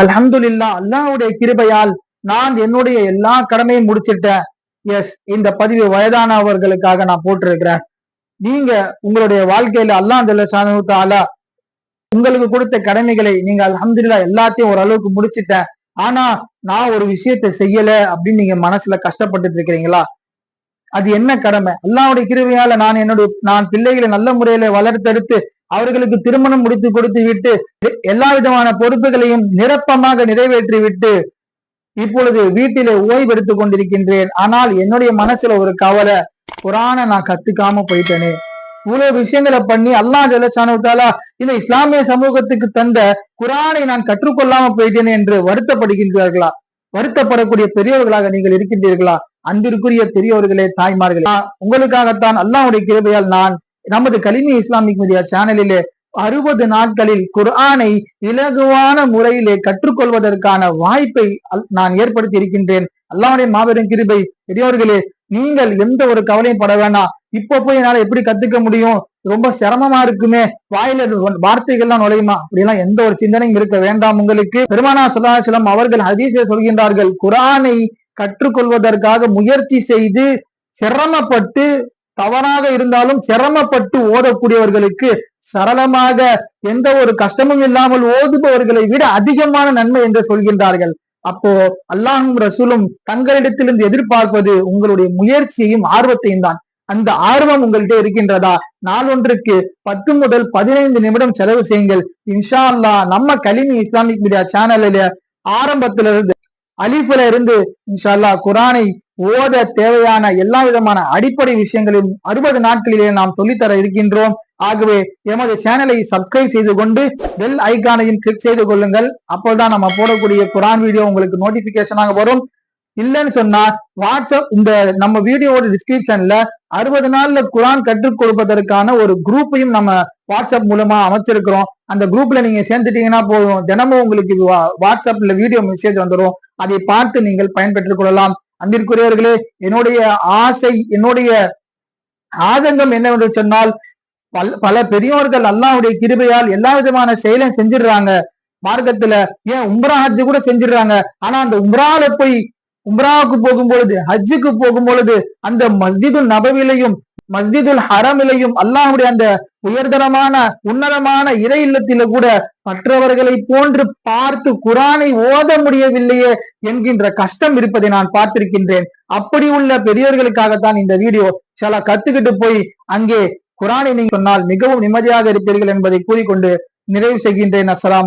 அல்ஹம்துலில்லா அல்லாவுடைய கிருபையால் நான் என்னுடைய எல்லா கடமையும் முடிச்சிட்டேன். எஸ் இந்த பதிவு வயதானவர்களுக்காக நான் போட்டிருக்கிறேன். நீங்க உங்களுடைய வாழ்க்கையில அல்லாஹ் ஜல்ல உங்களுக்கு கொடுத்த கடமைகளை நீங்க அலமதுல்லா எல்லாத்தையும் ஓரளவுக்கு முடிச்சிட்டேன். ஆனா நான் ஒரு விஷயத்த செய்யல அப்படின்னு நீங்க மனசுல கஷ்டப்பட்டுட்டு இருக்கிறீங்களா? அது என்ன கடமை? அல்லாவுடைய கிருபையால நான் என்னுடைய நான் பிள்ளைகளை நல்ல முறையில வளர்த்தெடுத்து அவர்களுக்கு திருமணம் முடித்து கொடுத்து விட்டு எல்லா விதமான பொறுப்புகளையும் நிரப்பமாக நிறைவேற்றி விட்டு இப்பொழுது வீட்டிலே ஓய்வெடுத்துக் கொண்டிருக்கின்றேன். ஆனால் என்னுடைய மனசுல ஒரு கவலை. குரானை நான் கத்துக்காம போயிட்டேனே. இவ்வளவு விஷயங்களை பண்ணி அல்லாஹ் ஜலசானுத்தாலா இந்த இஸ்லாமிய சமூகத்துக்கு தந்த குரானை நான் கற்றுக்கொள்ளாம போயிட்டேனே என்று வருத்தப்படுகின்றார்களா? வருத்தப்படக்கூடிய பெரியவர்களாக நீங்கள் இருக்கின்றீர்களா? அன்பிற்குரிய பெரியவர்களே தாய்மார்களே உங்களுக்காகத்தான் அல்லாவுடைய கிருபையால் நான் நமது கலிமி இஸ்லாமிக் மீடியா சேனலிலே அறுபது நாட்களில் குர்ஆனை இலகுவான முறையிலே கற்றுக்கொள்வதற்கான வாய்ப்பை நான் ஏற்படுத்தி இருக்கின்றேன். அல்லாவுடைய மாபெரும் கிருபை. பெரியவர்களே நீங்கள் எந்த ஒரு கவலையும் பட வேண்டாம் இப்ப போய் என்னால எப்படி கத்துக்க முடியும்? ரொம்ப சிரமமா இருக்குமே. வாயில வார்த்தைகள்லாம் நுழையுமா? அப்படிலாம் எந்த ஒரு சிந்தனையும் இருக்க வேண்டாம் உங்களுக்கு. பெருமானா சல்லாஹலம் அவர்கள் ஹதீஸை சொல்கின்றார்கள் குரானை கற்றுக்கொள்வதற்காக முயற்சி செய்து சிரமப்பட்டு தவறாக இருந்தாலும் சிரமப்பட்டு ஓதக்கூடியவர்களுக்கு சரளமாக எந்த ஒரு கஷ்டமும் இல்லாமல் ஓதுபவர்களை விட அதிகமான நன்மை என்று சொல்கின்றார்கள். அப்போ அல்லாஹும் ரசூலும் தங்களிடத்திலிருந்து எதிர்பார்ப்பது உங்களுடைய முயற்சியையும் ஆர்வத்தையும் தான். அந்த ஆர்வம் உங்கள்கிட்ட இருக்கின்றதா? நாளொன்றுக்கு பத்து முதல் பதினைந்து நிமிடம் செலவு செய்யுங்கள். இன்ஷா அல்லாஹ் நம்ம கலிமி இஸ்லாமிக் மீடியா சேனலில ஆரம்பத்திலிருந்து அலிப்புல இருந்து இன்ஷால்லா குரானை ஓத தேவையான எல்லா விதமான அடிப்படை விஷயங்களையும் அறுபது நாட்களிலே நாம் சொல்லித்தர இருக்கின்றோம். ஆகவே எமது சேனலை சப்ஸ்கிரைப் செய்து கொண்டு பெல் ஐகானையும் கிளிக் செய்து கொள்ளுங்கள். அப்போதான் நம்ம போடக்கூடிய குரான் வீடியோ உங்களுக்கு நோட்டிபிகேஷனாக வரும். இல்லைன்னு சொன்னா வாட்ஸ்அப் இந்த நம்ம வீடியோவோட டிஸ்கிரிப்ஷன்ல அறுபது நாள்ல குரான் கற்றுக் கொடுப்பதற்கான ஒரு குரூப்பையும் நம்ம வாட்ஸ்அப் மூலமா அமைச்சிருக்கிறோம். அந்த குரூப்ல நீங்க சேர்ந்துட்டீங்கன்னா போதும். தினமும் உங்களுக்கு வா- வாட்ஸ்அப்ல வீடியோ மெசேஜ் வந்துடும் அதை பார்த்து நீங்கள் பயன்பெற்றுக் கொள்ளலாம். அன்பிற்குரியவர்களே என்னுடைய ஆசை என்னுடைய ஆதங்கம் என்னவென்று சொன்னால் பல் பல பெரியோர்கள் அல்லாவுடைய கிருபையால் எல்லா விதமான செயலையும் செஞ்சிடுறாங்க. மார்க்கத்துல ஏன் உம்ரா ஹஜ் கூட செஞ்சிடுறாங்க. ஆனா அந்த உம்ரால போய் உம்ராவுக்கு போகும் பொழுது ஹஜ்ஜுக்கு போகும் பொழுது அந்த மஸ்ஜிது நபவிலையும் மஸ்ஜிதுல் ஹரமிலையும் அல்லாஹுடைய அந்த உயர்தரமான உன்னதமான இறை இல்லத்தில கூட மற்றவர்களை போன்று பார்த்து குரானை ஓத முடியவில்லையே என்கின்ற கஷ்டம் இருப்பதை நான் பார்த்திருக்கின்றேன். அப்படி உள்ள பெரியவர்களுக்காகத்தான் இந்த வீடியோ. சில கத்துக்கிட்டு போய் அங்கே குரானை நீங்க சொன்னால் மிகவும் நிம்மதியாக இருப்பீர்கள் என்பதை கூறிக்கொண்டு நிறைவு செய்கின்றேன். அஸ்ஸலாம்